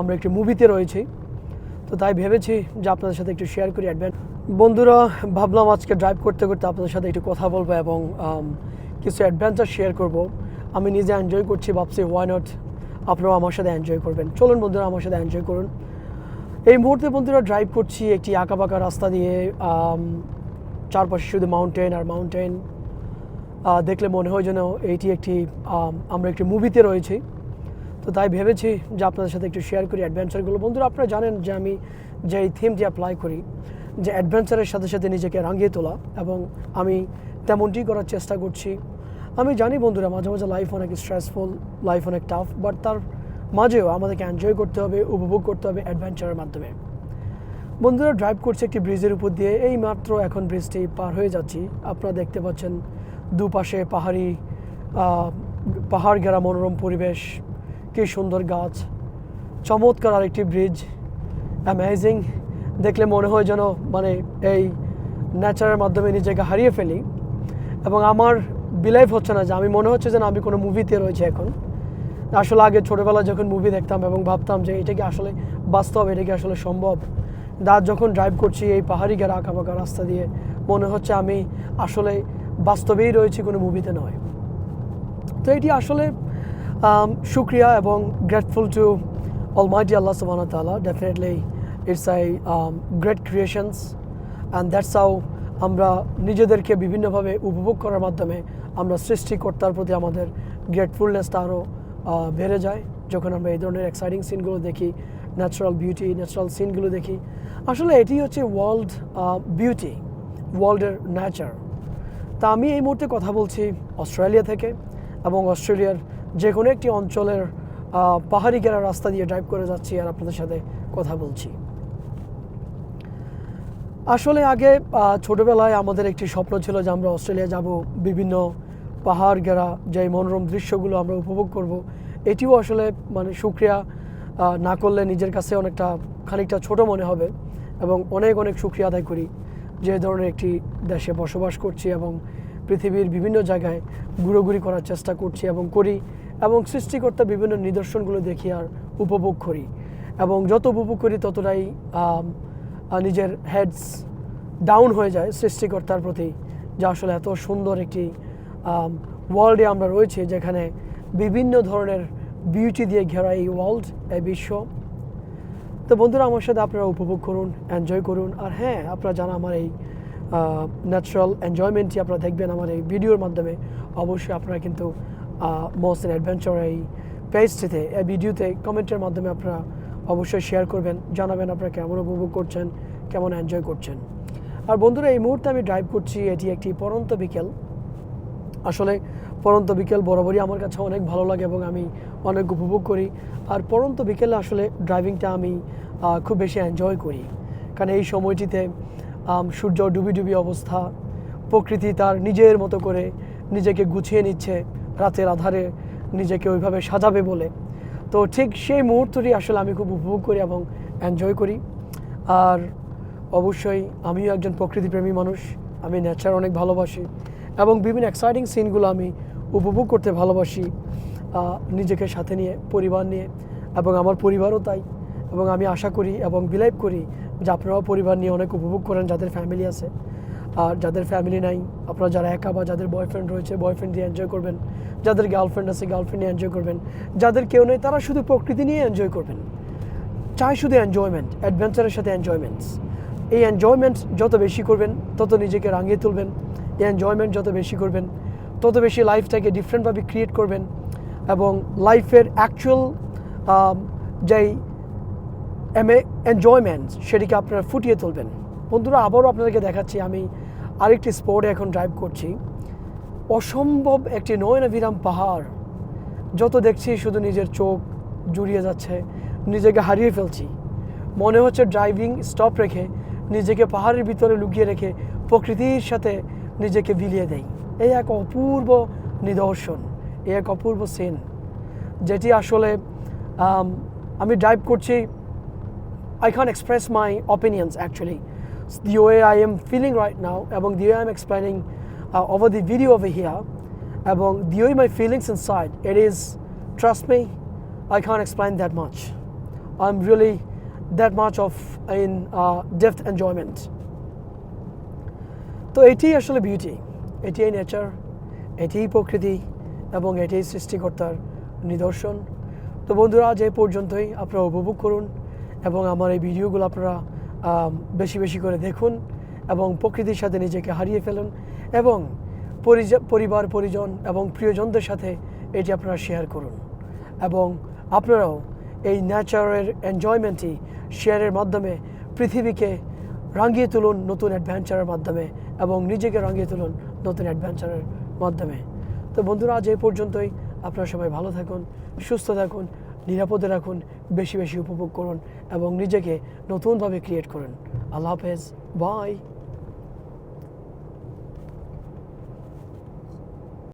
আমরা একটি মুভিতে রয়েছি, তো তাই ভেবেছি যে আপনাদের সাথে একটু শেয়ার করি অ্যাডভেন্ট বন্ধুরা, ভাবলাম আজকে ড্রাইভ করতে করতে আপনাদের সাথে একটু কথা বলব এবং কিছু অ্যাডভেঞ্চার শেয়ার করব। আমি নিজে এনজয় করছি, ভাবছি ওয়াই নট আপনারাও আমার সাথে এনজয় করবেন। চলুন বন্ধুরা, আমার সাথে এনজয় করুন। এই মুহূর্তে বন্ধুরা ড্রাইভ করছি একটি আঁকাবাঁকা রাস্তা দিয়ে চারপাশে শুধু মাউন্টেন আর মাউন্টেন দেখলে মনে হয় যেন এইটি একটি আমরা একটি মুভিতে রয়েছি। তো তাই ভেবেছি যে আপনাদের সাথে একটু শেয়ার করি অ্যাডভেঞ্চারগুলো বন্ধুরা, আপনারা জানেন যে আমি যে এই থিমটি অ্যাপ্লাই করি, যে অ্যাডভেঞ্চারের সাথে সাথে নিজেকে রাঙিয়ে তোলা এবং আমি তেমনটি করার চেষ্টা করছি। আমি জানি বন্ধুরা, মাঝে মাঝে লাইফ অনেক স্ট্রেসফুল লাইফ অনেক টাফ বাট তার মাঝেও আমাদেরকে এনজয় করতে হবে, উপভোগ করতে হবে অ্যাডভেঞ্চারের মাধ্যমে। বন্ধুরা ড্রাইভ করছে একটি ব্রিজের উপর দিয়ে। এই মাত্র এখন ব্রিজটি পার হয়ে যাচ্ছি। আপনারা দেখতে পাচ্ছেন দুপাশে পাহাড়ি পাহাড় ঘেরা মনোরম পরিবেশ। কি সুন্দর গাছ। চমৎকার আরেকটি ব্রিজ অ্যামেজিং দেখলে মনে হয় যেন মানে এই ন্যাচারের মাধ্যমে নিজেকে হারিয়ে ফেলি। এবং আমার বিলাইফ হচ্ছে না যে আমি মনে হচ্ছে যেন আমি কোনো মুভিতে রয়েছে এখন। আসলে আগে ছোটোবেলায় যখন মুভি দেখতাম এবং ভাবতাম যে এটা কি আসলে বাস্তব, এটা কি আসলে সম্ভব? দা যখন ড্রাইভ করছি এই পাহাড়ি গেরা আঁকাবাঁকা রাস্তা দিয়ে, মনে হচ্ছে আমি আসলে বাস্তবেই রয়েছি কোনো মুভিতে নয়। তো এটি আসলে শুক্রিয়া এবং grateful to all almighty Allah সুবাহ তালা definitely it's I great creations and that's how আমরা নিজেদেরকে বিভিন্নভাবে উপভোগ করার মাধ্যমে আমরা সৃষ্টিকর্তার প্রতি আমাদের গ্রেটফুলনেসটা আরও বেড়ে যায়। যখন আমরা এই ধরনের এক্সাইটিং সিনগুলো দেখি ন্যাচারাল বিউটি ন্যাচারাল সিনগুলো দেখি, আসলে এটি হচ্ছে ওয়ার্ল্ড বিউটি ওয়ার্ল্ডের ন্যাচার তা আমি এই মুহূর্তে কথা বলছি অস্ট্রেলিয়া থেকে এবং অস্ট্রেলিয়ার যে কোনো একটি অঞ্চলের পাহাড়ি গেরা রাস্তা দিয়ে ড্রাইভ করে যাচ্ছি আর আপনাদের সাথে কথা বলছি। আসলে আগে ছোটবেলায় আমাদের একটি স্বপ্ন ছিল যে আমরা অস্ট্রেলিয়া যাব, বিভিন্ন পাহাড় গেরা যে মনোরম দৃশ্যগুলো আমরা উপভোগ করব, এটিও আসলে মানে সুক্রিয়া না করলে নিজের কাছে অনেকটা, খানিকটা ছোট মনে হবে এবং অনেক অনেক সুক্রিয়া আদায় করি যে ধরনের একটি দেশে বসবাস করছি এবং পৃথিবীর বিভিন্ন জায়গায় ঘুরোঘুরি করার চেষ্টা করছি এবং করি। এবং সৃষ্টিকর্তা বিভিন্ন নিদর্শনগুলো দেখি আর উপভোগ করি। এবং যত উপভোগ করি, ততটাই নিজের হেডস ডাউন হয়ে যায় সৃষ্টিকর্তার প্রতি, যা আসলে এত সুন্দর একটি ওয়ার্ল্ডে আমরা রয়েছি, যেখানে বিভিন্ন ধরনের বিউটি দিয়ে ঘেরা এই ওয়ার্ল্ড এই বিশ্ব। তো বন্ধুরা, আমার সাথে আপনারা উপভোগ করুন এনজয় করুন। আর হ্যাঁ আপনারা জানা আমার এই ন্যাচারাল এনজয়মেন্টটি আপনারা দেখবেন আমার এই ভিডিওর মাধ্যমে, অবশ্যই আপনারা কিন্তু মোস্ট অ্যাডভেঞ্চার এই পেজটিতে এই ভিডিওতে কমেন্টের মাধ্যমে আপনারা অবশ্যই শেয়ার করবেন, জানাবেন আপনারা কেমন উপভোগ করছেন, কেমন এনজয় করছেন। আর বন্ধুরা, এই মুহূর্তে আমি ড্রাইভ করছি, এটি একটি পরন্ত বিকেল। আসলে পরন্ত বিকেল বরাবরই আমার কাছে অনেক ভালো লাগে এবং আমি অনেক উপভোগ করি। আর পরন্ত বিকেলে আসলে ড্রাইভিংটা আমি খুব বেশি এনজয় করি। কারণ এই সময়টিতে সূর্য ডুবি ডুবি অবস্থা, প্রকৃতি তার নিজের মতো করে নিজেকে গুছিয়ে নিচ্ছে। রাতের আধারে নিজেকে ওইভাবে সাজাবে বলে। তো ঠিক সেই মুহূর্তটি আসলে আমি খুব উপভোগ করি এবং এনজয় করি। আর অবশ্যই আমিও একজন প্রকৃতিপ্রেমী মানুষ, আমি নেচার অনেক ভালোবাসি এবং বিভিন্ন এক্সাইটিং সিনগুলো আমি উপভোগ করতে ভালোবাসি নিজেকে সাথে নিয়ে, পরিবার নিয়ে এবং আমার পরিবারও তাই এবং আমি আশা করি এবং বিলাইভ করি যে আপনারাও পরিবার নিয়ে অনেক উপভোগ করেন যাদের ফ্যামিলি আছে। আর যাদের ফ্যামিলি নাই, আপনারা যারা একা বা যাদের বয়ফ্রেন্ড রয়েছে বয়ফ্রেন্ড দিয়ে এনজয় করবেন। যাদের গার্লফ্রেন্ড আছে গার্লফ্রেন্ড এনজয় করবেন। যাদের কেউ নেই, তারা শুধু প্রকৃতি নিয়ে এনজয় করবেন। চাই শুধু এনজয়মেন্ট অ্যাডভেঞ্চারের সাথে এনজয়মেন্টস এই এনজয়মেন্ট যত বেশি করবেন, তত নিজেকে রাঙিয়ে তুলবেন। এই এনজয়মেন্ট যত বেশি করবেন, তত বেশি লাইফটাকে ডিফারেন্টভাবে ক্রিয়েট করবেন এবং লাইফের অ্যাকচুয়াল যেই এনজয়মেন্ট সেটিকে আপনারা ফুটিয়ে তুলবেন। বন্ধুরা, আবারও আপনাদেরকে দেখাচ্ছি, আমি আরেকটি স্পটে এখন ড্রাইভ করছি। অসম্ভব একটি নয়নাভিরাম পাহাড়, যত দেখছি শুধু নিজের চোখ জুড়িয়ে যাচ্ছে, নিজেকে হারিয়ে ফেলছি। মনে হচ্ছে ড্রাইভিং স্টপ রেখে নিজেকে পাহাড়ের ভিতরে লুকিয়ে রেখে প্রকৃতির সাথে নিজেকে বিলিয়ে দেয় এই এক অপূর্ব নিদর্শন এই এক অপূর্ব সিন যেটি আসলে, আমি ড্রাইভ করছি, I express my my opinions actually. The way I am feeling right now, এবং the way I'm explaining uh, over the video over here, এবং the way my feelings inside, it is, trust me, I can't explain that much. I'm really that much of in uh, depth enjoyment. তো এটি আসলে beauty এটিই nature এটিই প্রকৃতি এবং এটিই সৃষ্টিকর্তার নিদর্শন তো বন্ধুরা আজ এই পর্যন্তই আপনারা উপভোগ করুন এবং আমার এই ভিডিওগুলো আপনারা আম, বেশি বেশি করে দেখুন এবং প্রকৃতির সাথে নিজেকে হারিয়ে ফেলুন এবং পরিবার, পরিজন এবং প্রিয়জনদের সাথে এটি আপনারা শেয়ার করুন। এবং আপনারাও এই ন্যাচারের এনজয়মেন্টই শেয়ারের মাধ্যমে পৃথিবীকে রাঙিয়ে তুলুন নতুন অ্যাডভেঞ্চারের মাধ্যমে এবং নিজেকে রাঙিয়ে তুলুন নতুন অ্যাডভেঞ্চারের মাধ্যমে। তো বন্ধুরা, আজ এই পর্যন্তই। আপনারা সবাই ভালো থাকুন, সুস্থ থাকুন নিরাপদে রাখুন বেশি বেশি উপভোগ করুন এবং নিজেকে নতুনভাবে ক্রিয়েট করুন। আল্লাহ হাফেজ বাই